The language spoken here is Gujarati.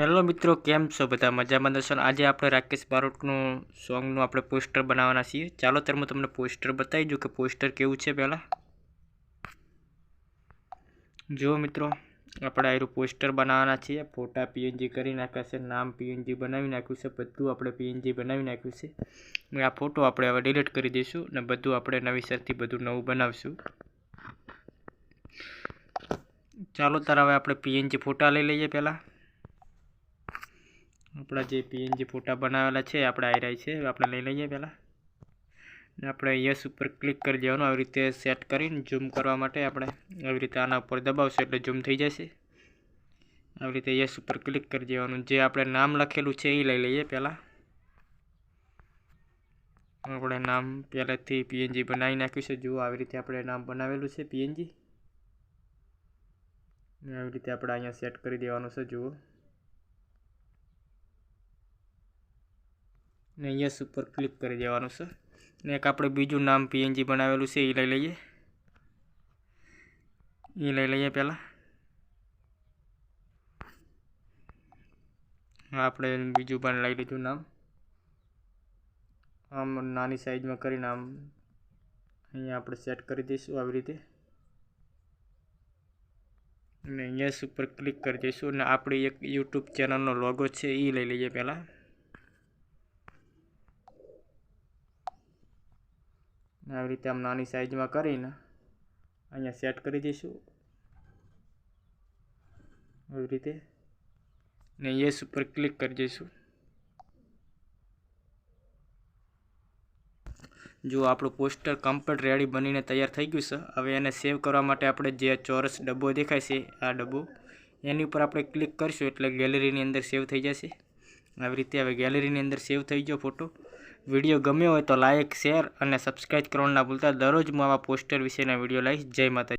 હેલો મિત્રો, કેમ છો બધા? મજામાં દર્શન આજે આપણે રાકેશ બારોટનું સોંગનું આપણે પોસ્ટર બનાવવાના છીએ. ચાલો ત્યારે હું તમને પોસ્ટર બતાવી દઉં કે પોસ્ટર કેવું છે પહેલાં. જુઓ મિત્રો, આપણે આયરું પોસ્ટર બનાવવાના છીએ. ફોટા પીએનજી કરી નાખ્યા છે, નામ પીએનજી બનાવી નાખ્યું છે, બધું આપણે પીએનજી બનાવી નાખ્યું છે. આ ફોટો આપણે હવે ડિલીટ કરી દઈશું અને બધું આપણે નવીસરથી બધું નવું બનાવીશું. ચાલો તારા હવે આપણે પીએનજી ફોટા લઈ લઈએ પહેલાં. આપણા જે પીએનજી ફોટા બનાવેલા છે, આપણે આવી છે, આપણે લઈ લઈએ પહેલાં. ને આપણે યસ ઉપર ક્લિક કરી દેવાનું, આવી રીતે સેટ કરીને ઝૂમ કરવા માટે આપણે આવી રીતે આના ઉપર દબાવશું એટલે ઝૂમ થઈ જશે. આવી રીતે યસ ઉપર ક્લિક કરી દેવાનું. જે આપણે નામ લખેલું છે એ લઈ લઈએ પહેલાં. આપણે નામ પહેલાંથી પીએનજી બનાવી નાખ્યું છે. જુઓ, આવી રીતે આપણે નામ બનાવેલું છે, પીએનજી. આવી રીતે આપણે અહીંયા સેટ કરી દેવાનું છે, જુઓ. ને યસ ઉપર ક્લિક કરી દેવાનું છે. ને એક આપણે બીજું નામ પીએનજી બનાવેલું છે, એ લઈ લઈએ. એ લઈ લઈએ પહેલાં. આપણે બીજું પણ લઈ લીધું નામ. આમ નાની સાઈઝમાં કરીને આમ અહીંયા આપણે સેટ કરી દઈશું આવી રીતે. અને યસ ઉપર ક્લિક કરી દઈશું. અને આપણી એક યુટ્યુબ ચેનલનો લોગો છે, એ લઈ લઈએ પહેલાં. આવી રીતે આમ નાની સાઈઝમાં કરીને અહીંયા સેટ કરી દઈશું. આવી રીતે. ને યસ ઉપર ક્લિક કરી દઈશું. જો આપણું પોસ્ટર કમ્પ્લીટ રેડી બનીને તૈયાર થઈ ગયું છે, હવે એને સેવ કરવા માટે આપણે જે ચોરસ ડબ્બો દેખાય છે, આ ડબ્બો, એની ઉપર આપણે ક્લિક કરીશું એટલે ગેલેરીની અંદર સેવ થઈ જશે. આવી રીતે હવે ગેલેરીની અંદર સેવ થઈ ગયો ફોટો વીડિયો ગમ્યો હોય તો લાઇક શેર અને સબસ્ક્રાઈબ કરવાનું ના ભૂલતા. દરરોજ હું આવા પોસ્ટર વિશેના વીડિયો લાવીશ જય માતા